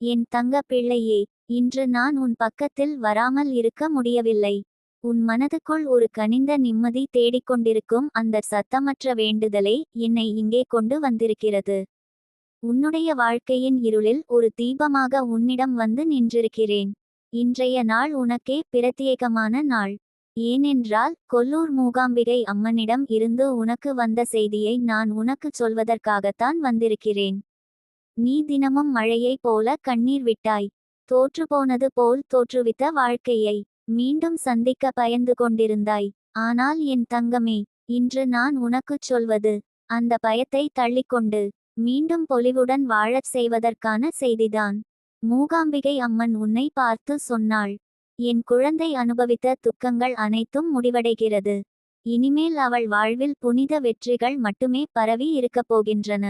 என் தங்க பிள்ளையே இன்று நான் உன் பக்கத்தில் வராமல் இருக்க முடியவில்லை. உன் மனதுக்குள் ஒரு கனிந்த நிம்மதி தேடிக்கொண்டிருக்கும் அந்த சத்தமற்ற வேண்டுதலே என்னை இங்கே கொண்டு வந்திருக்கிறது. உன்னுடைய வாழ்க்கையின் இருளில் ஒரு தீபமாக உன்னிடம் வந்து நின்றிருக்கிறேன். இன்றைய நாள் உனக்கே பிரத்யேகமான நாள். ஏனென்றால் கொல்லூர் மூகாம்பிகை அம்மனிடம் இருந்து உனக்கு வந்த செய்தியை நான் உனக்குச் சொல்வதற்காகத்தான் வந்திருக்கிறேன். நீ தினமும் மழையைப் போல கண்ணீர் விட்டாய். தோற்றுப்போனது போல் தோற்றுவித்த வாழ்க்கையை மீண்டும் சந்திக்க பயந்து கொண்டிருந்தாய். ஆனால் என் தங்கமே இன்று நான் உனக்குச் சொல்வது அந்த பயத்தை தள்ளிக்கொண்டு மீண்டும் பொலிவுடன் வாழச் செய்வதற்கான செய்திதான். மூகாம்பிகை அம்மன் உன்னை பார்த்து சொன்னாள். என் குழந்தை அனுபவித்த துக்கங்கள் அனைத்தும் முடிவடைகிறது. இனிமேல் அவள் வாழ்வில் புனித வெற்றிகள் மட்டுமே பரவி இருக்கப் போகின்றன.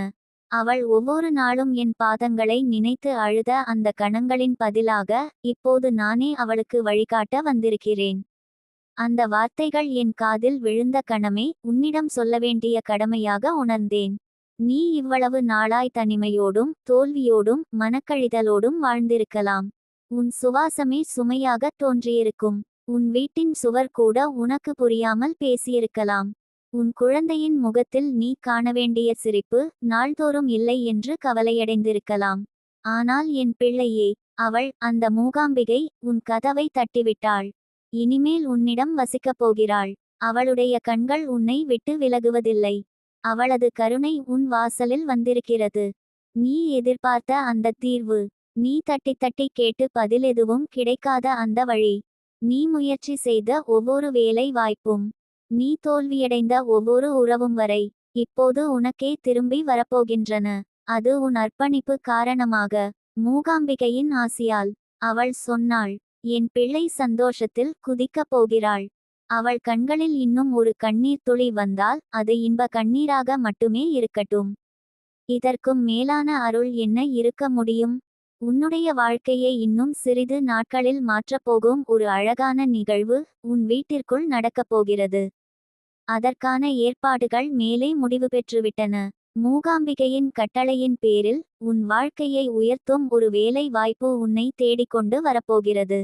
அவள் ஒவ்வொரு நாளும் என் பாதங்களை நினைத்து அழுத அந்த கணங்களின் பதிலாக இப்போது நானே அவளுக்கு வழிகாட்ட வந்திருக்கிறேன். அந்த வார்த்தைகள் என் காதில் விழுந்த கணமே உன்னிடம் சொல்ல வேண்டிய கடமையாக உணர்ந்தேன். நீ இவ்வளவு நாளாய் தனிமையோடும் தோல்வியோடும் மனக்கழிதலோடும் வாழ்ந்திருக்கலாம். உன் சுவாசமே சுமையாக தோன்றியிருக்கும். உன் வீட்டின் சுவர் கூட உனக்கு புரியாமல் பேசியிருக்கலாம். உன் குழந்தையின் முகத்தில் நீ காண வேண்டிய சிரிப்பு நாள்தோறும் இல்லை என்று கவலையடைந்திருக்கலாம். ஆனால் என் பிள்ளையே அவள் அந்த மூகாம்பிகை உன் கதவை தட்டிவிட்டாள். இனிமேல் உன்னிடம் வசிக்கப் போகிறாள். அவளுடைய கண்கள் உன்னை விட்டு விலகுவதில்லை. அவளது கருணை உன் வாசலில் வந்திருக்கிறது. நீ எதிர்பார்த்த அந்த தீர்வு. நீ தட்டி தட்டி கேட்டு பதில் எதுவும் கிடைக்காத அந்த வழி. நீ முயற்சி செய்த ஒவ்வொரு வேலை வாய்ப்பும். நீ தோல்வியடைந்த ஒவ்வொரு உறவும் வரை இப்போது உனக்கே திரும்பி வரப்போகின்றன. அது உன் அர்ப்பணிப்பு காரணமாக. மூகாம்பிகையின் ஆசியால் அவள் சொன்னாள் என் பிள்ளை சந்தோஷத்தில் குதிக்கப் போகிறாள். அவள் கண்களில் இன்னும் ஒரு கண்ணீர் துளி வந்தால் அது இன்ப கண்ணீராக மட்டுமே இருக்கட்டும். இதற்கும் மேலான அருள் என்ன இருக்க முடியும்? உன்னுடைய வாழ்க்கையை இன்னும் சிறிது நாட்களில் மாற்றப்போகும் ஒரு அழகான நிகழ்வு உன் வீட்டிற்குள் நடக்கப் போகிறது. அதற்கான ஏற்பாடுகள் மேலே முடிவு பெற்றுவிட்டன. மூகாம்பிகையின் கட்டளையின் பேரில் உன் வாழ்க்கையை உயர்த்தும் ஒரு வேலை வாய்ப்பு உன்னை தேடிக்கொண்டு வரப்போகிறது.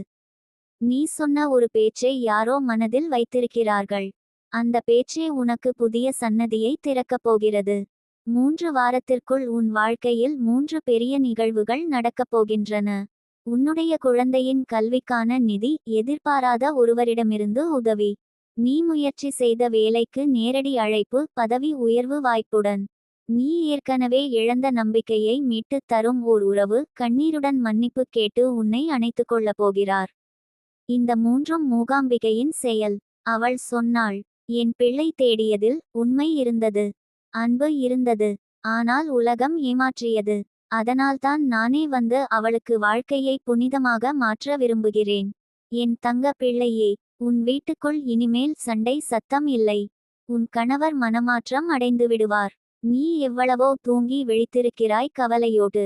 நீ சொன்ன ஒரு பேச்சை யாரோ மனதில் வைத்திருக்கிறார்கள். அந்த பேச்சே உனக்கு புதிய சன்னதியை திறக்கப் போகிறது. மூன்று வாரத்திற்குள் உன் வாழ்க்கையில் மூன்று பெரிய நிகழ்வுகள் நடக்கப் போகின்றன. உன்னுடைய குழந்தையின் கல்விக்கான நிதி எதிர்பாராத ஒருவரிடமிருந்து உதவி. நீ முயற்சி செய்த வேலைக்கு நேரடி அழைப்பு பதவி உயர்வு வாய்ப்புடன். நீ ஏற்கனவே இழந்த நம்பிக்கையை மீட்டுத் தரும் ஓர் உறவு கண்ணீருடன் மன்னிப்பு கேட்டு உன்னை அணைத்துக் கொள்ளப் போகிறார். இந்த மூன்றும் மூகாம்பிகையின் செயல். அவள் சொன்னாள் என் பிள்ளை தேடியதில் உண்மை இருந்தது. அன்பு இருந்தது. ஆனால் உலகம் ஏமாற்றியது. அதனால்தான் நானே வந்து அவளுக்கு வாழ்க்கையை புனிதமாக மாற்ற விரும்புகிறேன். என் தங்க பிள்ளையே உன் வீட்டுக்குள் இனிமேல் சண்டை சத்தம் இல்லை. உன் கணவர் மனமாற்றம் அடைந்து விடுவார் நீ எவ்வளவோ தூங்கி விழித்திருக்கிறாய் கவலையோடு.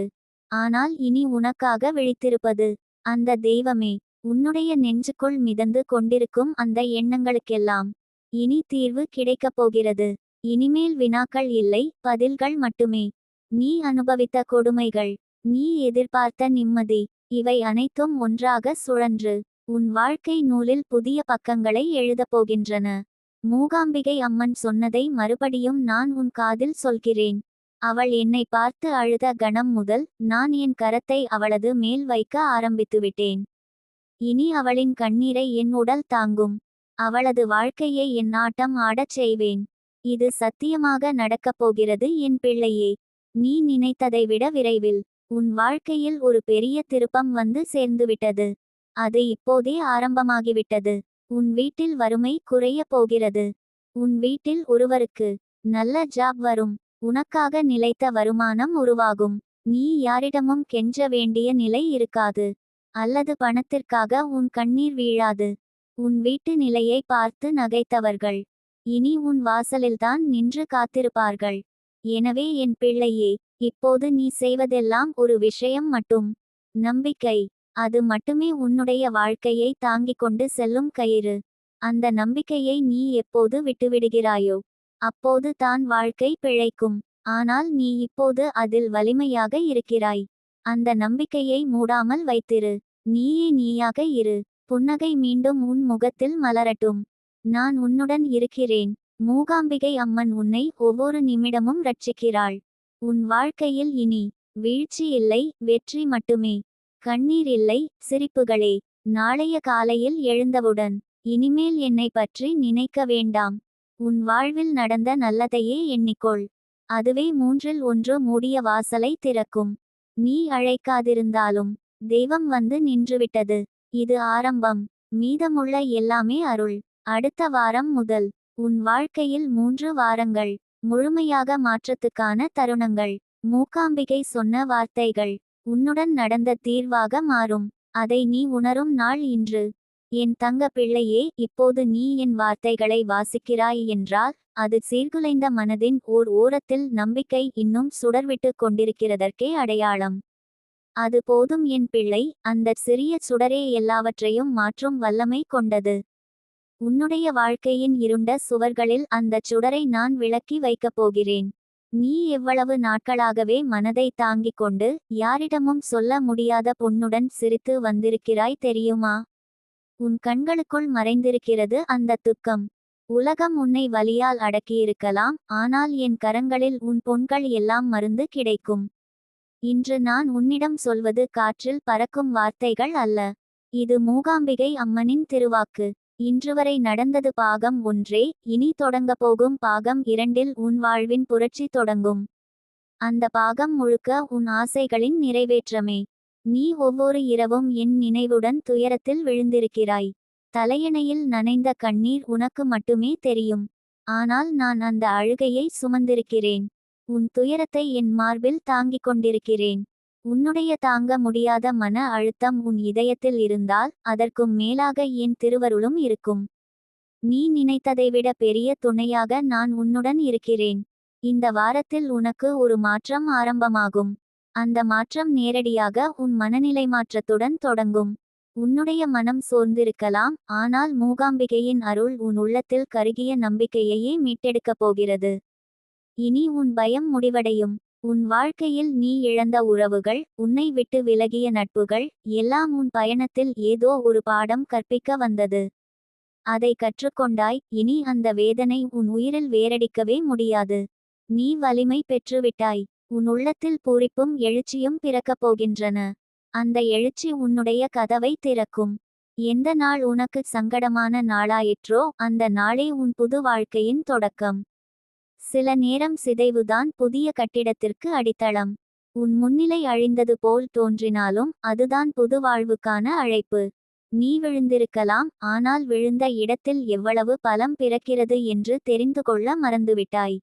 ஆனால் இனி உனக்காக விழித்திருப்பது அந்த தெய்வமே உன்னுடைய நெஞ்சுக்குள் மிதந்து கொண்டிருக்கும் அந்த எண்ணங்களுக்கெல்லாம். இனி தீர்வு கிடைக்கப் போகிறது. இனிமேல் வினாக்கள் இல்லை பதில்கள் மட்டுமே. நீ அனுபவித்த கொடுமைகள் நீ எதிர்பார்த்த நிம்மதி இவை அனைத்தும் ஒன்றாக சுழன்று. உன் வாழ்க்கை நூலில் புதிய பக்கங்களை எழுதப் போகின்றன. மூகாம்பிகை அம்மன் சொன்னதை மறுபடியும் நான் உன் காதில் சொல்கிறேன். அவள் என்னை பார்த்து அழுத கணம் முதல் நான் என் கரத்தை அவளது மேல் வைக்க ஆரம்பித்துவிட்டேன் இனி அவளின் கண்ணீரை என் உடல் தாங்கும். அவளது வாழ்க்கையை என் ஆட்டம் ஆடச் செய்வேன். இது சத்தியமாக நடக்கப் போகிறது என் பிள்ளையே. நீ நினைத்ததை விட விரைவில். உன் வாழ்க்கையில் ஒரு பெரிய திருப்பம் வந்து சேர்ந்துவிட்டது அது இப்போதே ஆரம்பமாகிவிட்டது. உன் வீட்டில் வறுமை குறைய போகிறது. உன் வீட்டில் ஒருவருக்கு நல்ல ஜாப் வரும். உனக்காக நிலைத்த வருமானம் உருவாகும். நீ யாரிடமும் கெஞ்ச வேண்டிய நிலை இருக்காது. அல்லது பணத்திற்காக உன் கண்ணீர் வீழாது. உன் வீட்டு நிலையை பார்த்து நகைத்தவர்கள். இனி உன் வாசலில்தான் நின்று காத்திருப்பார்கள். எனவே என் பிள்ளையே இப்போது நீ செய்வதெல்லாம் ஒரு விஷயம் மட்டும். நம்பிக்கை. அது மட்டுமே உன்னுடைய வாழ்க்கையை தாங்கிக் கொண்டு செல்லும் கயிறு. அந்த நம்பிக்கையை நீ எப்போது விட்டுவிடுகிறாயோ அப்போது தான் வாழ்க்கை பிழைக்கும். ஆனால் நீ இப்போது அதில் வலிமையாக இருக்கிறாய். அந்த நம்பிக்கையை மூடாமல் வைத்திரு. நீயே நீயாக இரு. புன்னகை மீண்டும் உன் முகத்தில் மலரட்டும். நான் உன்னுடன் இருக்கிறேன். மூகாம்பிகை அம்மன் உன்னை ஒவ்வொரு நிமிடமும் ரட்சிக்கிறாள். உன் வாழ்க்கையில் இனி வீழ்ச்சி இல்லை வெற்றி மட்டுமே. கண்ணீர் இல்லை சிரிப்புகளே. நாளைய காலையில் எழுந்தவுடன் இனிமேல் என்னை பற்றி நினைக்க வேண்டாம். உன் வாழ்வில் நடந்த நல்லதையே எண்ணிக்கொள். அதுவே மூன்றில் ஒன்று மூடிய வாசலை திறக்கும். நீ அழைக்காதிருந்தாலும் தெய்வம் வந்து நின்றுவிட்டது. இது ஆரம்பம். மீதமுள்ள எல்லாமே அருள். அடுத்த வாரம் முதல் உன் வாழ்க்கையில் மூன்று வாரங்கள் முழுமையாக மாற்றத்துக்கான தருணங்கள். மூகாம்பிகை சொன்ன வார்த்தைகள். உன்னுடன் நடந்த தீர்வாக மாறும். அதை நீ உணரும் நாள் இன்று. என் தங்க பிள்ளையே இப்போது நீ என் வார்த்தைகளை வாசிக்கிறாய் என்றால் அது சீர்குலைந்த மனதின் ஓர் ஓரத்தில் நம்பிக்கை இன்னும் சுடர்விட்டு கொண்டிருக்கிறதற்கே அடையாளம். அது போதும் என் பிள்ளை அந்த சிறிய சுடரே எல்லாவற்றையும் மாற்றும் வல்லமை கொண்டது. உன்னுடைய வாழ்க்கையின் இருண்ட சுவர்களில் அந்தச் சுடரை நான் விளக்கி வைக்கப் போகிறேன். நீ எவ்வளவு நாட்களாகவே மனதை தாங்கிக் கொண்டு யாரிடமும் சொல்ல முடியாத பொண்ணுடன் சிரித்து வந்திருக்கிறாய் தெரியுமா? உன் கண்களுக்குள் மறைந்திருக்கிறது அந்த துக்கம். உலகம் உன்னை வலியால் அடக்கியிருக்கலாம் ஆனால் என் கரங்களில் உன் பொன்கள் எல்லாம் மருந்து கிடைக்கும். இன்று நான் உன்னிடம் சொல்வது காற்றில் பறக்கும் வார்த்தைகள் அல்ல. இது மூகாம்பிகை அம்மனின் திருவாக்கு. இன்றுவரை நடந்தது பாகம் ஒன்றே இனி தொடங்கப் போகும் பாகம் இரண்டில் உன் வாழ்வின் புரட்சி தொடங்கும். அந்த பாகம் முழுக்க உன் ஆசைகளின் நிறைவேற்றமே. நீ ஒவ்வொரு இரவும் என் நினைவுடன் துயரத்தில் விழுந்திருக்கிறாய். தலையணையில் நனைந்த கண்ணீர் உனக்கு மட்டுமே தெரியும். ஆனால் நான் அந்த அழுகையை சுமந்திருக்கிறேன். உன் துயரத்தை என் மார்பில் தாங்கிக் கொண்டிருக்கிறேன். உன்னுடைய தாங்க முடியாத மன அழுத்தம் உன் இதயத்தில் இருந்தால் அதற்கும் மேலாக என் திருவருளும் இருக்கும். நீ நினைத்ததைவிட பெரிய துணையாக நான் உன்னுடன் இருக்கிறேன். இந்த வாரத்தில் உனக்கு ஒரு மாற்றம் ஆரம்பமாகும். அந்த மாற்றம் நேரடியாக உன் மனநிலை மாற்றத்துடன் தொடங்கும். உன்னுடைய மனம் சோர்ந்திருக்கலாம் ஆனால் மூகாம்பிகையின் அருள் உன் உள்ளத்தில் கருகிய நம்பிக்கையையே மீட்டெடுக்கப் போகிறது. இனி உன் பயம் முடிவடையும். உன் வாழ்க்கையில் நீ இழந்த உறவுகள் உன்னை விட்டு விலகிய நட்புகள் எல்லாம் உன் பயணத்தில் ஏதோ ஒரு பாடம் கற்பிக்க வந்தது. அதை கற்றுக்கொண்டாய் இனி அந்த வேதனை உன் உயிரில் வேரடிக்கவே முடியாது. நீ வலிமை பெற்றுவிட்டாய். உன் உள்ளத்தில் பூரிப்பும் எழுச்சியும் பிறக்கப் போகின்றன. அந்த எழுச்சி உன்னுடைய கதவை திறக்கும். எந்த நாள் உனக்கு சங்கடமான நாளாயிற்றோ அந்த நாளே உன் புது வாழ்க்கையின் தொடக்கம். சில நேரம் சிதைவுதான் புதிய கட்டிடத்திற்கு அடித்தளம். உன் முன்னிலை அழிந்தது போல் தோன்றினாலும் அதுதான் புது வாழ்வுக்கான அழைப்பு. நீ விழுந்திருக்கலாம் ஆனால் விழுந்த இடத்தில் எவ்வளவு பலம் பிறக்கிறது என்று தெரிந்து கொள்ள மறந்துவிட்டாய்.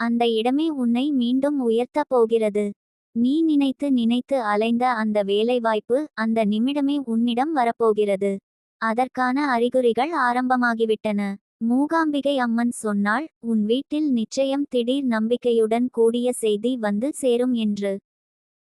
அந்த இடமே உன்னை மீண்டும் உயர்த்தப் போகிறது. நீ நினைத்து நினைத்து அலைந்த அந்த வேலைவாய்ப்பு அந்த நிமிடமே உன்னிடம் வரப்போகிறது. அதற்கான அறிகுறிகள் ஆரம்பமாகிவிட்டன. மூகாம்பிகை அம்மன் சொன்னாள் உன் வீட்டில் நிச்சயம் திடீர் நம்பிக்கையுடன் கூடிய செய்தி வந்து சேரும் என்று.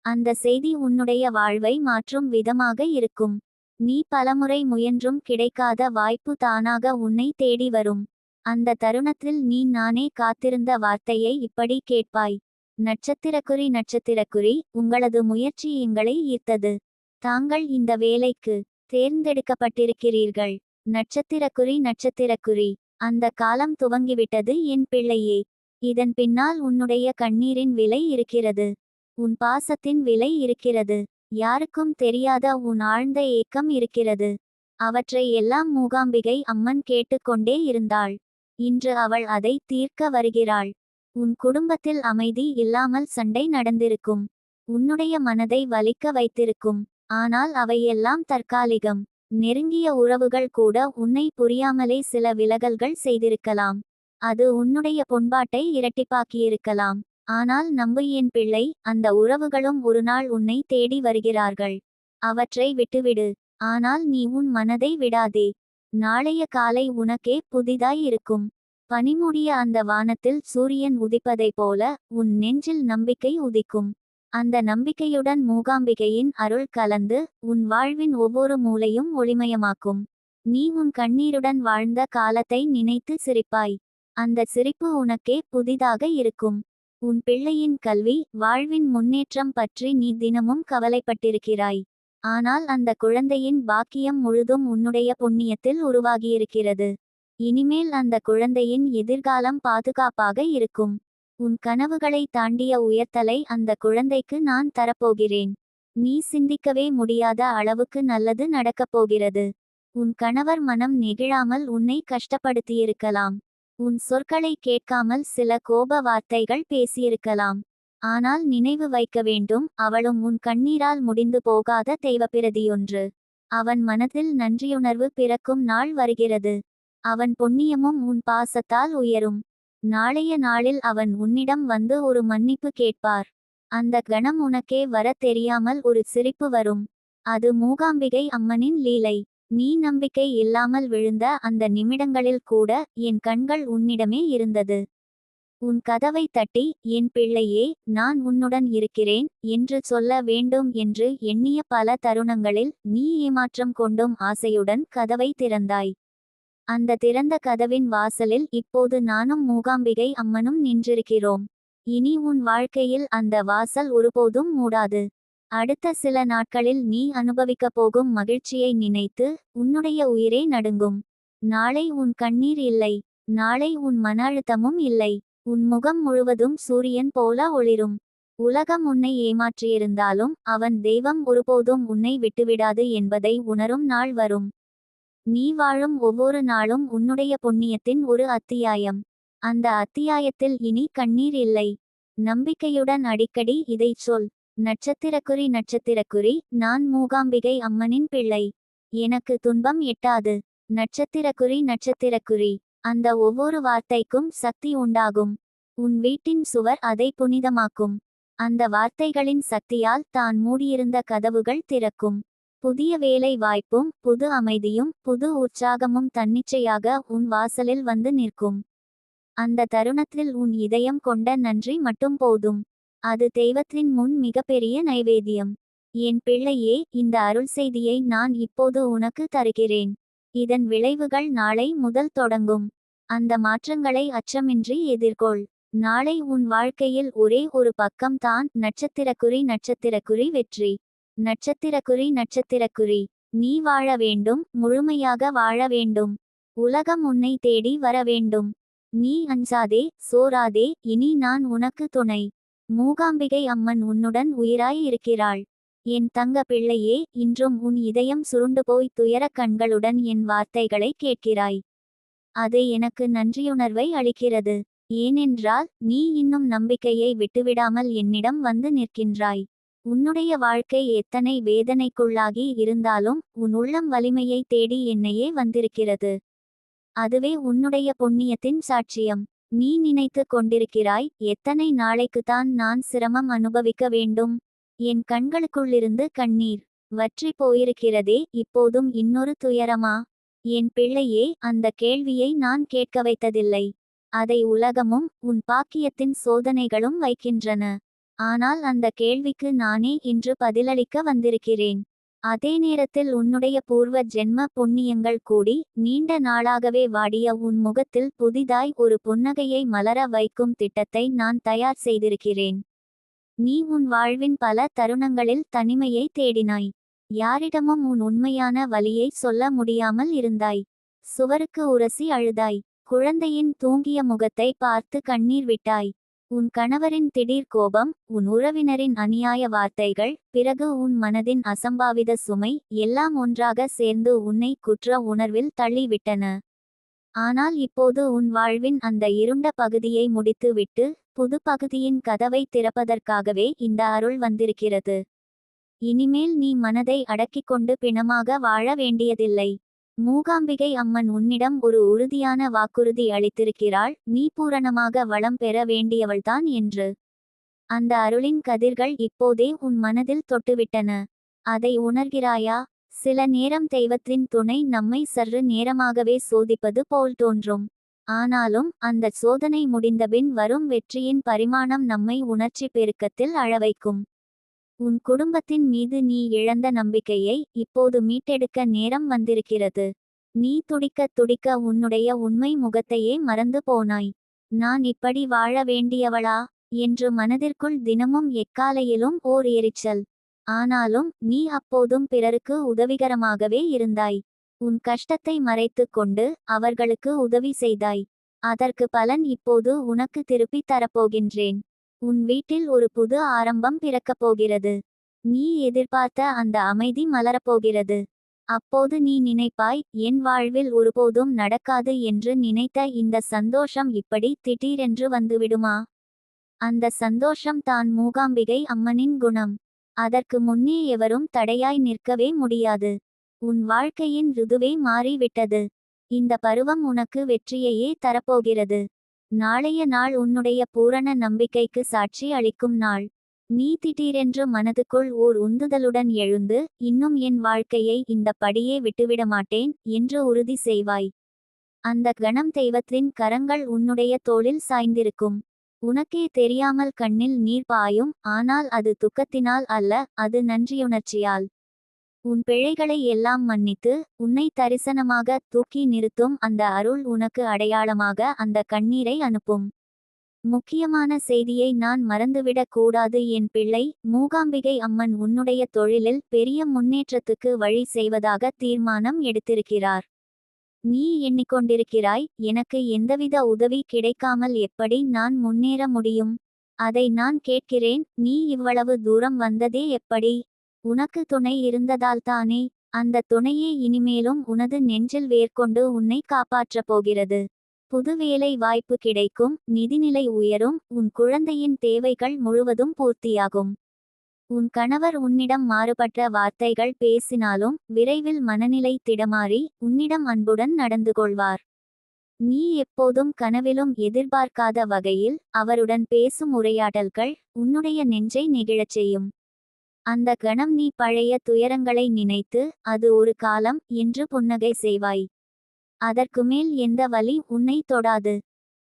அந்த செய்தி உன்னுடைய வாழ்வை மாற்றும் விதமாக இருக்கும். நீ பலமுறை முயன்றும் கிடைக்காத வாய்ப்பு தானாக உன்னை தேடி வரும். அந்த தருணத்தில் நீ நானே காத்திருந்த வார்த்தையை இப்படி கேட்பாய். நட்சத்திரக்குறி நட்சத்திரக்குறி உங்களது முயற்சி எங்களை ஈர்த்தது. தாங்கள் இந்த வேலைக்கு தேர்ந்தெடுக்கப்பட்டிருக்கிறீர்கள். நட்சத்திரக்குறி நட்சத்திரக்குறி. அந்த காலம் துவங்கிவிட்டது என் பிள்ளையே. இதன் பின்னால் உன்னுடைய கண்ணீரின் விலை இருக்கிறது. உன் பாசத்தின் விலை இருக்கிறது. யாருக்கும் தெரியாத உன் ஆழ்ந்த ஏக்கம் இருக்கிறது. அவற்றை எல்லாம் மூகாம்பிகை அம்மன் கேட்டுக்கொண்டே இருந்தாள். இன்று அவள் அதை தீர்க்க வருகிறாள். உன் குடும்பத்தில் அமைதி இல்லாமல் சண்டை நடந்திருக்கும். உன்னுடைய மனதை வலிக்க வைத்திருக்கும். ஆனால் அவையெல்லாம் தற்காலிகம். நெருங்கிய உறவுகள் கூட உன்னை புரியாமலே சில விலகல்கள் செய்திருக்கலாம். அது உன்னுடைய பொன்பாட்டை இரட்டிப்பாக்கியிருக்கலாம். ஆனால் நம்பு என் பிள்ளை அந்த உறவுகளும் ஒருநாள் உன்னை தேடி வருகிறார்கள். அவற்றை விட்டுவிடு. ஆனால் நீ உன் மனதை விடாதே. நாளைய காலை உனக்கே புதிதாய் இருக்கும். பனிமூடிய அந்த வானத்தில் சூரியன் உதிப்பதைப் போல உன் நெஞ்சில் நம்பிக்கை உதிக்கும். அந்த நம்பிக்கையுடன் மூகாம்பிகையின் அருள் கலந்து உன் வாழ்வின் ஒவ்வொரு மூலையும் ஒளிமயமாக்கும். நீ உன் கண்ணீருடன் வாழ்ந்த காலத்தை நினைத்து சிரிப்பாய். அந்த சிரிப்பு உனக்கே புதிதாக இருக்கும். உன் பிள்ளையின் கல்வி வாழ்வின் முன்னேற்றம் பற்றி நீ தினமும் கவலைப்பட்டிருக்கிறாய். ஆனால் அந்த குழந்தையின் பாக்கியம் முழுதும் உன்னுடைய புண்ணியத்தில் உருவாகியிருக்கிறது. இனிமேல் அந்த குழந்தையின் எதிர்காலம் பாதுகாப்பாக இருக்கும். உன் கனவுகளை தாண்டிய உயர்த்தலை அந்த குழந்தைக்கு நான் தரப்போகிறேன். நீ சிந்திக்கவே முடியாத அளவுக்கு நல்லது நடக்கப் போகிறது. உன் கணவர் மனம் நெகிழாமல் உன்னை கஷ்டப்படுத்தியிருக்கலாம். உன் சொற்களை கேட்காமல் சில கோப வார்த்தைகள் பேசியிருக்கலாம். ஆனால் நினைவு வைக்க வேண்டும் அவளும் உன் கண்ணீரால் முடிந்து போகாத தெய்வப்பிரதியொன்று. அவன் மனதில் நன்றியுணர்வு பிறக்கும் நாள் வருகிறது. அவன் பொன்னியமும் உன் பாசத்தால் உயரும். நாளைய நாளில் அவன் உன்னிடம் வந்து ஒரு மன்னிப்பு கேட்பார். அந்த கணம் உனக்கே வர தெரியாமல் ஒரு சிரிப்பு வரும். அது மூகாம்பிகை அம்மனின் லீலை. நீ நம்பிக்கை இல்லாமல் விழுந்த அந்த நிமிடங்களில் கூட என் கண்கள் உன்னிடமே இருந்தது. உன் கதவை தட்டி என் பிள்ளையே நான் உன்னுடன் இருக்கிறேன் என்று சொல்ல வேண்டும் என்று எண்ணிய பல தருணங்களில் நீ ஏமாற்றம் கொண்டும் ஆசையுடன் கதவை திறந்தாய். அந்த திறந்த கதவின் வாசலில் இப்போது நானும் மூகாம்பிகை அம்மனும் நின்றிருக்கிறோம். இனி உன் வாழ்க்கையில் அந்த வாசல் ஒருபோதும் மூடாது. அடுத்த சில நாட்களில் நீ அனுபவிக்கப் போகும் மகிழ்ச்சியை நினைத்து உன்னுடைய உயிரே நடுங்கும். நாளை உன் கண்ணீர் இல்லை. நாளை உன் மன அழுத்தமும் இல்லை. உன் முகம் முழுவதும் சூரியன் போல ஒளிரும். உலகம் உன்னை ஏமாற்றியிருந்தாலும் அவன் தெய்வம் ஒருபோதும் உன்னை விட்டுவிடாது என்பதை உணரும் நாள் வரும். நீ வாழும் ஒவ்வொரு நாளும் உன்னுடைய புண்ணியத்தின் ஒரு அத்தியாயம். அந்த அத்தியாயத்தில் இனி கண்ணீர் இல்லை. நம்பிக்கையுடன் அடிக்கடி இதைச் சொல். நட்சத்திரக்குறி நட்சத்திரக்குறி நான் மூகாம்பிகை அம்மனின் பிள்ளை. எனக்கு துன்பம் எட்டாது. நட்சத்திரக்குறி நட்சத்திரக்குறி. அந்த ஒவ்வொரு வார்த்தைக்கும் சக்தி உண்டாகும். உன் வீட்டின் சுவர் அதை புனிதமாக்கும். அந்த வார்த்தைகளின் சக்தியால் தான் மூடியிருந்த கதவுகள் திறக்கும். புதிய வேலை வாய்ப்பும் புது அமைதியும் புது உற்சாகமும் தன்னிச்சையாக உன் வாசலில் வந்து நிற்கும். அந்த தருணத்தில் உன் இதயம் கொண்ட நன்றி மட்டும் போதும். அது தெய்வத்தின் முன் மிகப்பெரிய நைவேத்தியம். என் பிள்ளையே இந்த அருள் செய்தியை நான் இப்போது உனக்கு தருகிறேன். இதன் விளைவுகள் நாளை முதல் தொடங்கும். அந்த மாற்றங்களை அச்சமின்றி எதிர்கொள். நாளை உன் வாழ்க்கையில் ஒரே ஒரு பக்கம் தான் நட்சத்திரக்குறி நட்சத்திரக்குறி வெற்றி. நட்சத்திரக்குறி நட்சத்திரக்குறி. நீ வாழ வேண்டும் முழுமையாக வாழ வேண்டும். உலகம் உன்னை தேடி வர வேண்டும். நீ அஞ்சாதே சோராதே இனி நான் உனக்கு துணை. மூகாம்பிகை அம்மன் உன்னுடன் உயிராய் இருக்கிறாள். என் தங்க பிள்ளையே இன்றும் உன் இதயம் சுருண்டு போய் துயரக் கண்களுடன் என் வார்த்தைகளை கேட்கிறாய். அது எனக்கு நன்றியுணர்வை அளிக்கிறது. ஏனென்றால் நீ இன்னும் நம்பிக்கையை விட்டுவிடாமல் என்னிடம் வந்து நிற்கின்றாய். உன்னுடைய வாழ்க்கை எத்தனை வேதனைக்குள்ளாகி இருந்தாலும் உன் உள்ளம் வலிமையை தேடி என்னையே வந்திருக்கிறது. அதுவே உன்னுடைய புண்ணியத்தின் சாட்சியம். நீ நினைத்து கொண்டிருக்கிறாய் எத்தனை நாளைக்குத்தான் நான் சிரமம் அனுபவிக்க வேண்டும்? என் கண்களுக்குள்ளிருந்து கண்ணீர் வற்றி போயிருக்கிறதே இப்போதும் இன்னொரு துயரமா? என் பிள்ளையே அந்த கேள்வியை நான் கேட்க வைத்ததில்லை. அதை உலகமும் உன் பாக்கியத்தின் சோதனைகளும் வைக்கின்றன. ஆனால் அந்த கேள்விக்கு நானே இன்று பதிலளிக்க வந்திருக்கிறேன். அதே நேரத்தில் உன்னுடைய பூர்வ ஜென்ம புண்ணியங்கள் கூடி நீண்ட நாளாகவே வாடிய உன் முகத்தில் புதிதாய் ஒரு புன்னகையை மலர வைக்கும் திட்டத்தை நான் தயார் செய்திருக்கிறேன். நீ உன் வாழ்வின் பல தருணங்களில் தனிமையை தேடினாய். யாரிடமும் உன் உண்மையான வலியை சொல்ல முடியாமல் இருந்தாய். சுவருக்கு உரசி அழுதாய். குழந்தையின் தூங்கிய முகத்தை பார்த்து கண்ணீர் விட்டாய். உன் கணவரின் திடீர் கோபம் உன் உறவினரின் அநியாய வார்த்தைகள் பிறகு உன் மனதின் அசம்பாவித சுமை எல்லாம் ஒன்றாக சேர்ந்து உன்னை குற்ற உணர்வில் தள்ளிவிட்டன. ஆனால் இப்போது உன் வாழ்வின் அந்த இருண்ட பகுதியை முடித்துவிட்டு புது பகுதியின் கதவை திறப்பதற்காகவே இந்த அருள் வந்திருக்கிறது. இனிமேல் நீ மனதை அடக்கிக் கொண்டு பிணமாக வாழ வேண்டியதில்லை. மூகாம்பிகை அம்மன் உன்னிடம் ஒரு உறுதியான வாக்குறுதி அளித்திருக்கிறாள். நீ பூரணமாக வளம் பெற வேண்டியவள்தான் என்று. அந்த அருளின் கதிர்கள் இப்போதே உன் மனதில் தொட்டுவிட்டன. அதை உணர்கிறாயா? சில நேரம் தெய்வத்தின் துணை நம்மை சற்று நேரமாகவே சோதிப்பது போல் தோன்றும். ஆனாலும் அந்த சோதனை முடிந்தபின் வரும் வெற்றியின் பரிமாணம் நம்மை உணர்ச்சி பெருக்கத்தில் அழவைக்கும். உன் குடும்பத்தின் மீது நீ இழந்த நம்பிக்கையை இப்போது மீட்டெடுக்க நேரம் வந்திருக்கிறது. நீ துடிக்க துடிக்க உன்னுடைய உண்மை முகத்தையே மறந்து போனாய். நான் இப்படி வாழ வேண்டியவளா? என்று மனதிற்குள் தினமும் எக்காலையிலும் ஓர் எரிச்சல். ஆனாலும் நீ அப்போதும் பிறருக்கு உதவிகரமாகவே இருந்தாய். உன் கஷ்டத்தை மறைத்துக் கொண்டு அவர்களுக்கு உதவி செய்தாய். அதற்கு பலன் இப்போது உனக்கு திருப்பித் தரப்போகின்றேன். உன் வீட்டில் ஒரு புது ஆரம்பம் பிறக்கப் போகிறது. நீ எதிர்பார்த்த அந்த அமைதி மலரப்போகிறது. அப்போது நீ நினைப்பாய் என் வாழ்வில் ஒருபோதும் நடக்காது என்று நினைத்த இந்த சந்தோஷம் இப்படி திடீரென்று வந்துவிடுமா? அந்த சந்தோஷம் தான் மூகாம்பிகை அம்மனின் குணம். அதற்கு முன்னே எவரும் தடையாய் நிற்கவே முடியாது. உன் வாழ்க்கையின் ருதுவே மாறிவிட்டது. இந்த பருவம் உனக்கு வெற்றியையே தரப்போகிறது. நாளைய நாள் உன்னுடைய பூரண நம்பிக்கைக்கு சாட்சி அளிக்கும் நாள். நீ திடீரென்று மனதுக்குள் ஓர் உந்துதலுடன் எழுந்து இன்னும் என் வாழ்க்கையை இந்த படியே விட்டுவிட மாட்டேன் என்று உறுதி செய்வாய். அந்த கணம் தெய்வத்தின் கரங்கள் உன்னுடைய தோளில் சாய்ந்திருக்கும். உனக்கே தெரியாமல் கண்ணில் நீர் பாயும் ஆனால் அது துக்கத்தினால் அல்ல அது நன்றியுணர்ச்சியால். உன் பிழைகளை எல்லாம் மன்னித்து உன்னை தரிசனமாக தூக்கி நிறுத்தும் அந்த அருள் உனக்கு அடையாளமாக அந்த கண்ணீரை அனுப்பும். முக்கியமான செய்தியை நான் மறந்துவிடக் கூடாது. என் பிள்ளை மூகாம்பிகை அம்மன் உன்னுடைய தொழிலில் பெரிய முன்னேற்றத்துக்கு வழி செய்வதாக தீர்மானம் எடுத்திருக்கிறார். நீ எண்ணிக்கொண்டிருக்கிறாய் எனக்கு எந்தவித உதவி கிடைக்காமல் எப்படி நான் முன்னேற முடியும்? அதை நான் கேட்கிறேன் நீ இவ்வளவு தூரம் வந்ததே எப்படி? உனக்கு துணை இருந்ததால்தானே அந்த துணையே இனிமேலும் உனது நெஞ்சில் வேர்கொண்டு உன்னை காப்பாற்றப் போகிறது. புது வேலை வாய்ப்பு கிடைக்கும் நிதிநிலை உயரும் உன் குழந்தையின் தேவைகள் முழுவதும் பூர்த்தியாகும். உன் கணவர் உன்னிடம் மாறுபட்ட வார்த்தைகள் பேசினாலும் விரைவில் மனநிலை திடமாறி உன்னிடம் அன்புடன் நடந்து கொள்வார். நீ எப்போதும் கனவிலும் எதிர்பார்க்காத வகையில் அவருடன் பேசும் உரையாடல்கள் உன்னுடைய நெஞ்சை நெகிழச் செய்யும். அந்த கணம் நீ பழைய துயரங்களை நினைத்து அது ஒரு காலம் என்று புன்னகை செய்வாய். அதற்கு மேல் எந்த வலி உன்னை தொடாது.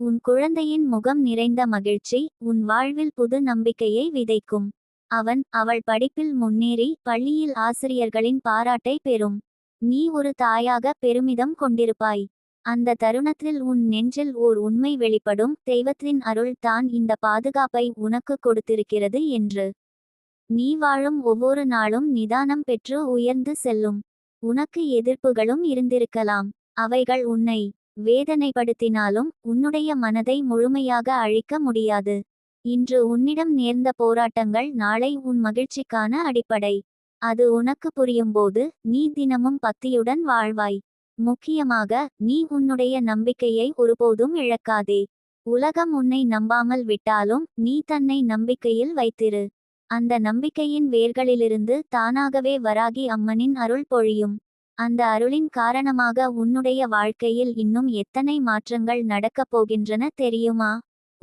உன் குழந்தையின் முகம் நிறைந்த மகிழ்ச்சி உன் வாழ்வில் புது நம்பிக்கையை விதைக்கும். அவன் அவள் படிப்பில் முன்னேறி பள்ளியில் ஆசிரியர்களின் பாராட்டை பெறும். நீ ஒரு தாயாக பெருமிதம் கொண்டிருப்பாய். அந்த தருணத்தில் உன் நெஞ்சில் ஓர் உண்மை வெளிப்படும். தெய்வத்தின் அருள் தான் இந்த பாதுகாப்பை உனக்கு கொடுத்திருக்கிறது என்று. நீ வாழும் ஒவ்வொரு நாளும் நிதானம் பெற்று உயர்ந்து செல்லும். உனக்கு எதிர்ப்புகளும் இருந்திருக்கலாம். அவைகள் உன்னை வேதனைப்படுத்தினாலும் உன்னுடைய மனதை முழுமையாக அழிக்க முடியாது. இன்று உன்னிடம் நேர்ந்த போராட்டங்கள் நாளை உன் மகிழ்ச்சிக்கான அடிப்படை. அது உனக்கு புரியும்போது நீ தினமும் பக்தியுடன் வாழ்வாய். முக்கியமாக நீ உன்னுடைய நம்பிக்கையை ஒருபோதும் இழக்காதே. உலகம் உன்னை நம்பாமல் விட்டாலும் நீ தன்னை நம்பிக்கையில் வைத்திரு. அந்த நம்பிக்கையின் வேர்களிலிருந்து தானாகவே வராகி அம்மனின் அருள் பொழியும். அந்த அருளின் காரணமாக உன்னுடைய வாழ்க்கையில் இன்னும் எத்தனை மாற்றங்கள் நடக்கப் போகின்றன தெரியுமா?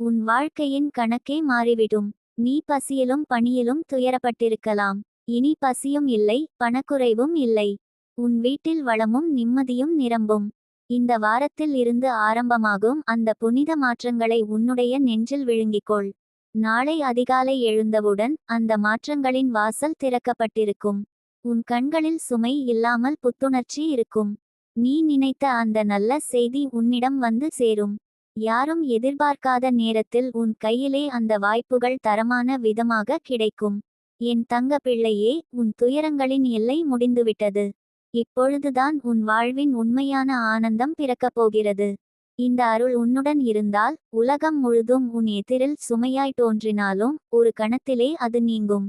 உன் வாழ்க்கையின் கணக்கே மாறிவிடும். நீ பசியிலும் பணியிலும் துயரப்பட்டிருக்கலாம். இனி பசியும் இல்லை பணக்குறைவும் இல்லை. உன் வீட்டில் வளமும் நிம்மதியும் நிரம்பும். இந்த வாரத்தில் இருந்து ஆரம்பமாகும் அந்த புனித மாற்றங்களை உன்னுடைய நெஞ்சில் விழுங்கிக்கொள். நாளை அதிகாலை எழுந்தவுடன் அந்த மாற்றங்களின் வாசல் திறக்கப்பட்டிருக்கும். உன் கண்களில் சுமை இல்லாமல் புத்துணர்ச்சி இருக்கும். நீ நினைத்த அந்த நல்ல செய்தி உன்னிடம் வந்து சேரும். யாரும் எதிர்பார்க்காத நேரத்தில் உன் கையிலே அந்த வாய்ப்புகள் தரமான விதமாக கிடைக்கும். என் தங்க பிள்ளையே உன் துயரங்களின் எல்லை முடிந்துவிட்டது. இப்பொழுதுதான் உன் வாழ்வின் உண்மையான ஆனந்தம் பிறக்கப் போகிறது. இந்த அருள் உன்னுடன் இருந்தால் உலகம் முழுதும் உன் எதிரில் சுமையாய் தோன்றினாலும் ஒரு கணத்திலே அது நீங்கும்.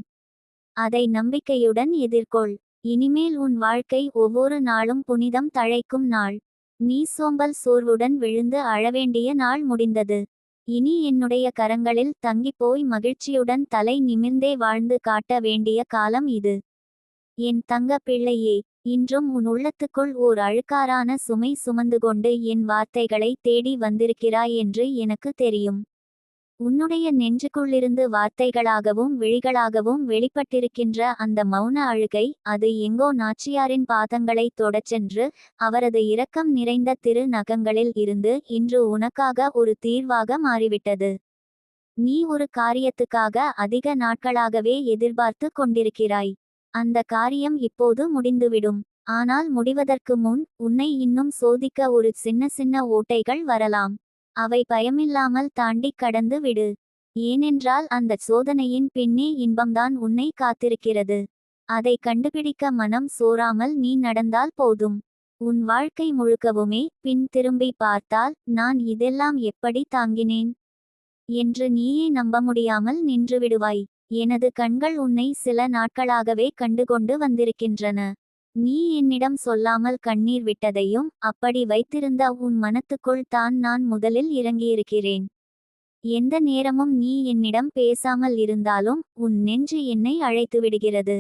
அதை நம்பிக்கையுடன் எதிர்கொள். இனிமேல் உன் வாழ்க்கை ஒவ்வொரு நாளும் புனிதம் தழைக்கும் நாள். நீ சோம்பல் சோர்வுடன் விழுந்து அழவேண்டிய நாள் முடிந்தது. இனி என்னுடைய கரங்களில் தங்கிப்போய் மகிழ்ச்சியுடன் தலை நிமிர்ந்தே வாழ்ந்து காட்ட வேண்டிய காலம் இது. என் தங்க பிள்ளையே இன்றும் உன் உள்ளத்துக்குள் ஓர் அழுக்காரான சுமை சுமந்து கொண்டு என் வார்த்தைகளை தேடி வந்திருக்கிறாய் என்று எனக்கு தெரியும். உன்னுடைய நெஞ்சுக்குள்ளிருந்து வார்த்தைகளாகவும் விழிகளாகவும் வெளிப்பட்டிருக்கின்ற அந்த மௌன அழுகை அது எங்கோ நாச்சியாரின் பாதங்களை தொடச்சென்று அவரது இரக்கம் நிறைந்த திரு நகங்களில் இருந்து இன்று உனக்காக ஒரு தீர்வாக மாறிவிட்டது. நீ ஒரு காரியத்துக்காக அதிக நாட்களாகவே எதிர்பார்த்து கொண்டிருக்கிறாய். அந்த காரியம் இப்போது முடிந்துவிடும். ஆனால் முடிவதற்கு முன் உன்னை இன்னும் சோதிக்க ஒரு சின்ன சின்ன ஓட்டைகள் வரலாம். அவை பயமில்லாமல் தாண்டிக் கடந்து விடு. ஏனென்றால் அந்த சோதனையின் பின்னே இன்பம்தான் உன்னை காத்திருக்கிறது. அதை கண்டுபிடிக்க மனம் சோராமல் நீ நடந்தால் போதும். உன் வாழ்க்கை முழுக்கவுமே பின் திரும்பி பார்த்தால் நான் இதெல்லாம் எப்படி தாங்கினேன்? என்று நீயே நம்ப முடியாமல் நின்றுவிடுவாய் எனது கண்கள் உன்னை சில நாட்களாகவே கண்டுகொண்டு வந்திருக்கின்றன. நீ என்னிடம் சொல்லாமல் கண்ணீர் விட்டதையும் அப்படி வைத்திருந்த உன் மனத்துக்குள் தான் நான் முதலில் இறங்கியிருக்கிறேன். எந்த நேரமும் நீ என்னிடம் பேசாமல் இருந்தாலும் உன் நெஞ்சு என்னை அழைத்து விடுகிறது.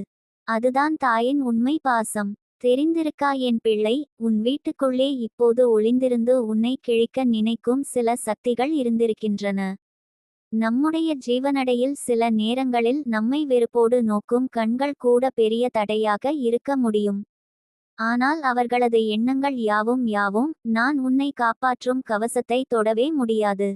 அதுதான் தாயின் உண்மை பாசம். தெரிந்திருக்கா என் பிள்ளை? உன் வீட்டுக்குள்ளே இப்போது ஒளிந்திருந்து உன்னை கிழிக்க நினைக்கும் சில சக்திகள் இருந்திருக்கின்றன. நம்முடைய ஜீவனடையில் சில நேரங்களில் நம்மை வெறுப்போடு நோக்கும் கண்கள் கூட பெரிய தடையாக இருக்க முடியும். ஆனால் அவர்களது எண்ணங்கள் யாவும் யாவும் நான் உன்னை காப்பாற்றும் கவசத்தை தொடவே முடியாது.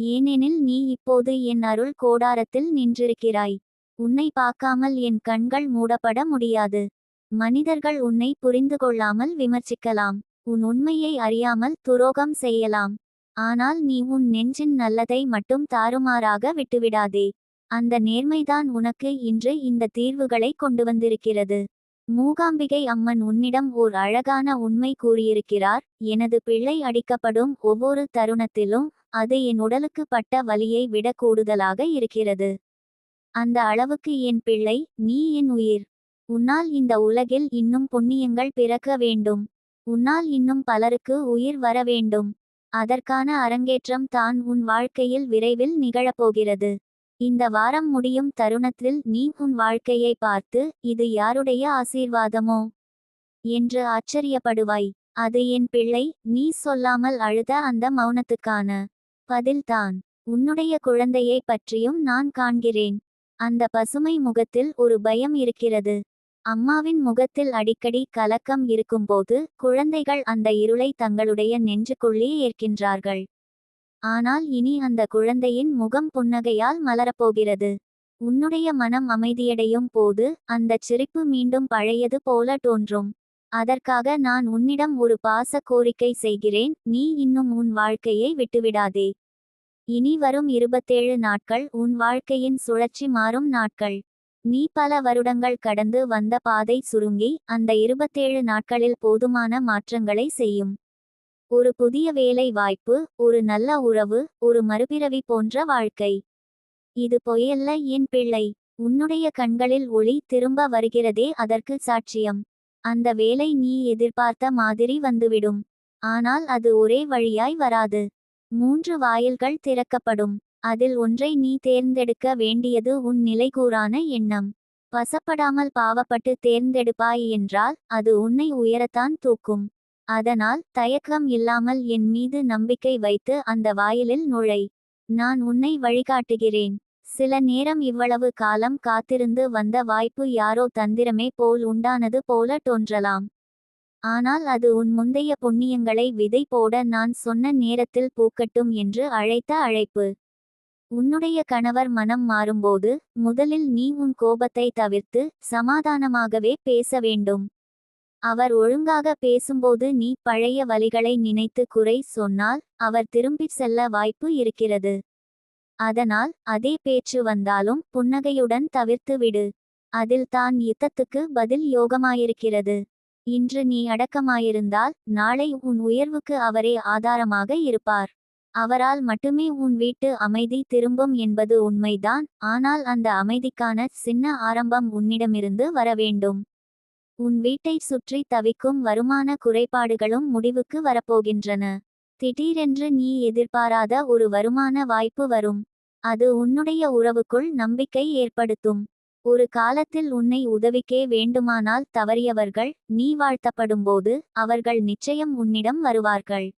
ஏனெனில் நீ இப்போது என் அருள் கோடாரத்தில் நின்றிருக்கிறாய். உன்னை பார்க்காமல் என் கண்கள் மூடப்பட முடியாது. மனிதர்கள் உன்னை புரிந்து கொள்ளாமல் விமர்சிக்கலாம். உன் உண்மையை அறியாமல் துரோகம் செய்யலாம். ஆனால் நீ உன் நெஞ்சின் நல்லதை மட்டும் தாறுமாறாக விட்டுவிடாதே. அந்த நேர்மைதான் உனக்கு இன்று இந்த தீர்வுகளை கொண்டு வந்திருக்கிறது. மூகாம்பிகை அம்மன் உன்னிடம் ஓர் அழகான உண்மை கூறியிருக்கிறார். எனது பிள்ளை அடிக்கப்படும் ஒவ்வொரு தருணத்திலும் அது என் உடலுக்கு பட்ட வலியை விட கூடுதலாக இருக்கிறது. அந்த அளவுக்கு என் பிள்ளை நீ என் உயிர். உன்னால் இந்த உலகில் இன்னும் புண்ணியங்கள் பிறக்க வேண்டும். உன்னால் இன்னும் பலருக்கு உயிர் வர வேண்டும். அதற்கான அரங்கேற்றம் தான் உன் வாழ்க்கையில் விரைவில் நிகழப்போகிறது. இந்த வாரம் முடியும் தருணத்தில் நீ உன் வாழ்க்கையை பார்த்து இது யாருடைய ஆசீர்வாதமோ? என்று ஆச்சரியப்படுவாய். அது என் பிள்ளை நீ சொல்லாமல் அழுத அந்த மௌனத்துக்கான பதில்தான் உன்னுடைய குழந்தையை பற்றியும் நான் காண்கிறேன். அந்த பசுமை முகத்தில் ஒரு பயம் இருக்கிறது. அம்மாவின் முகத்தில் அடிக்கடி கலக்கம் இருக்கும்போது குழந்தைகள் அந்த இருளை தங்களுடைய நெஞ்சுக்குள்ளே ஏற்கின்றார்கள். ஆனால் இனி அந்த குழந்தையின் முகம் புன்னகையால் மலரப்போகிறது. உன்னுடைய மனம் அமைதியடையும் போது அந்தச் சிரிப்பு மீண்டும் பழையது போல தோன்றும். அதற்காக நான் உன்னிடம் ஒரு பாச கோரிக்கை செய்கிறேன் நீ இன்னும் உன் வாழ்க்கையை விட்டுவிடாதே. இனி வரும் இருபத்தேழு நாட்கள் உன் வாழ்க்கையின் சுழற்சி மாறும் நாட்கள். நீ பல வருடங்கள் கடந்து வந்த பாதை சுருங்கி அந்த இருபத்தேழு நாட்களில் போதுமான மாற்றங்களை செய்யும். ஒரு புதிய வேலை வாய்ப்பு ஒரு நல்ல உறவு ஒரு மறுபிறவி போன்ற வாழ்க்கை. இது பொயல்ல என் பிள்ளை. உன்னுடைய கண்களில் ஒளி திரும்ப வருகிறதே அதற்கு சாட்சியம். அந்த வேலை நீ எதிர்பார்த்த மாதிரி வந்துவிடும். ஆனால் அது ஒரே வழியாய் வராது. மூன்று வாயில்கள் திறக்கப்படும். அதில் ஒன்றை நீ தேர்ந்தெடுக்க வேண்டியது உன் நிலைகூறான எண்ணம். பசப்படாமல் பாவப்பட்டு தேர்ந்தெடுப்பாய் என்றால் அது உன்னை உயரத்தான் தூக்கும். அதனால் தயக்கம் இல்லாமல் என் மீது நம்பிக்கை வைத்து அந்த வாயிலில் நுழை. நான் உன்னை வழிகாட்டுகிறேன். சில நேரம் இவ்வளவு காலம் காத்திருந்து வந்த வாய்ப்பு யாரோ தந்திரமே போல் உண்டானது போல தோன்றலாம். ஆனால் அது உன் முந்தைய புண்ணியங்களை விதை போட நான் சொன்ன நேரத்தில் பூக்கட்டும் என்று அழைத்த அழைப்பு. உன்னுடைய கணவர் மனம் மாறும்போது முதலில் நீ உன் கோபத்தை தவிர்த்து சமாதானமாகவே பேச வேண்டும். அவர் ஒழுங்காக பேசும்போது நீ பழைய வழிகளை நினைத்து குறை சொன்னால் அவர் திரும்பிச் செல்ல வாய்ப்பு இருக்கிறது. அதனால் அதே பேச்சு வந்தாலும் புன்னகையுடன் தவிர்த்து விடு. அதில் தான் யுத்தத்துக்கு பதில் யோகமாயிருக்கிறது. இன்று நீ அடக்கமாயிருந்தால் நாளை உன் உயர்வுக்கு அவரே ஆதாரமாக இருப்பார். அவரால் மட்டுமே உன் வீட்டு அமைதி திரும்பும் என்பது உண்மைதான் ஆனால் அந்த அமைதிக்கான சின்ன ஆரம்பம் உன்னிடமிருந்து வர வேண்டும். உன் வீட்டை சுற்றி தவிக்கும் வருமான குறைபாடுகளும் முடிவுக்கு வரப்போகின்றன. திடீரென்று நீ எதிர்பாராத ஒரு வருமான வாய்ப்பு வரும். அது உன்னுடைய உறவுக்குள் நம்பிக்கை ஏற்படுத்தும். ஒரு காலத்தில் உன்னை உதவிக்கே வேண்டுமானால் தவறியவர்கள் நீ வாழ்த்தப்படும்போது அவர்கள் நிச்சயம் உன்னிடம் வருவார்கள்.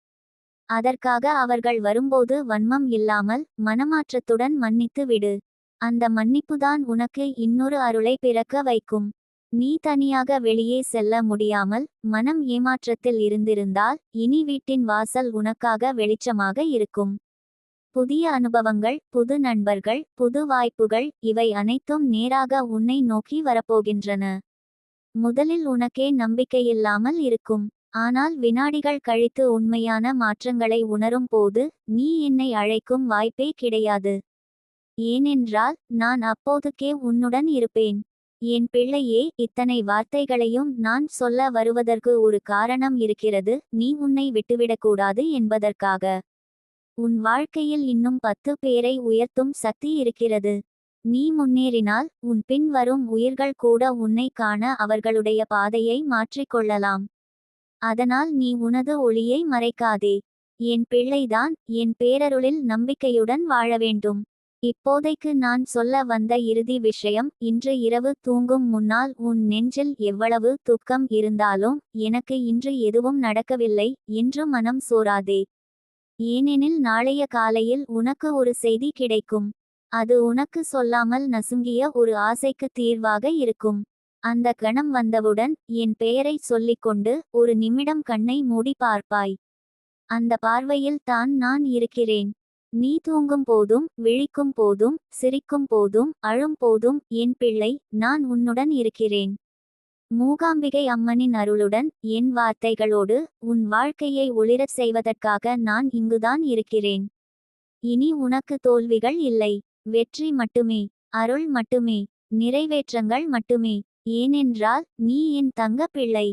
அதற்காக அவர்கள் வரும்போது வன்மம் இல்லாமல் மனமாற்றத்துடன் மன்னித்து விடு. அந்த மன்னிப்புதான் உனக்கு இன்னொரு அருளை பிறக்க வைக்கும். நீ தனியாக வெளியே செல்ல முடியாமல் மனம் ஏமாற்றத்தில் இருந்திருந்தால் இனி வீட்டின் வாசல் உனக்காக வெளிச்சமாக இருக்கும். புதிய அனுபவங்கள் புது நண்பர்கள் புது வாய்ப்புகள் இவை அனைத்தும் நேராக உன்னை நோக்கி வரப்போகின்றன. முதலில் உனக்கே நம்பிக்கையில்லாமல் இருக்கும். ஆனால் வினாடிகள் கழித்து உண்மையான மாற்றங்களை உணரும் போது நீ என்னை அழைக்கும் வாய்ப்பே கிடையாது. ஏனென்றால் நான் அப்போதுக்கே உன்னுடன் இருப்பேன். என் பிள்ளையே இத்தனை வார்த்தைகளையும் நான் சொல்ல வருவதற்கு ஒரு காரணம் இருக்கிறது. நீ உன்னை விட்டுவிடக்கூடாது என்பதற்காக. உன் வாழ்க்கையில் இன்னும் பத்து பேரை உயர்த்தும் சக்தி இருக்கிறது. நீ முன்னேறினால் உன் பின்வரும் உயிர்கள் கூட உன்னை காண அவர்களுடைய பாதையை மாற்றிக்கொள்ளலாம் அதனால் நீ உனது ஒளியை மறைக்காதே. என் பிள்ளைதான் என் பேரருளில் நம்பிக்கையுடன் வாழ வேண்டும். இப்போதைக்கு நான் சொல்ல வந்த இறுதி விஷயம் இன்று இரவு தூங்கும் முன்னால் உன் நெஞ்சில் எவ்வளவு துக்கம் இருந்தாலும் எனக்கு இன்று எதுவும் நடக்கவில்லை என்று மனம் சோராதே ஏனெனில் நாளைய காலையில் உனக்கு ஒரு செய்தி கிடைக்கும். அது உனக்கு சொல்லாமல் நசுங்கிய ஒரு ஆசைக்கு தீர்வாக இருக்கும். அந்த கணம் வந்தவுடன் என் பெயரை சொல்லிக்கொண்டு ஒரு நிமிடம் கண்ணை மூடி பார்ப்பாய். அந்த பார்வையில் தான் நான் இருக்கிறேன். நீ தூங்கும் போதும் விழிக்கும் போதும் சிரிக்கும் போதும் அழும் போதும் என் பிள்ளை நான் உன்னுடன் இருக்கிறேன். மூகாம்பிகை அம்மனின் அருளுடன் என் வார்த்தைகளோடு உன் வாழ்க்கையை ஒளிரச் செய்வதற்காக நான் இங்குதான் இருக்கிறேன். இனி உனக்கு தோல்விகள் இல்லை. வெற்றி மட்டுமே. அருள் மட்டுமே. நிறைவேற்றங்கள் மட்டுமே. ஏனென்றால் நீ என் தங்க பிள்ளை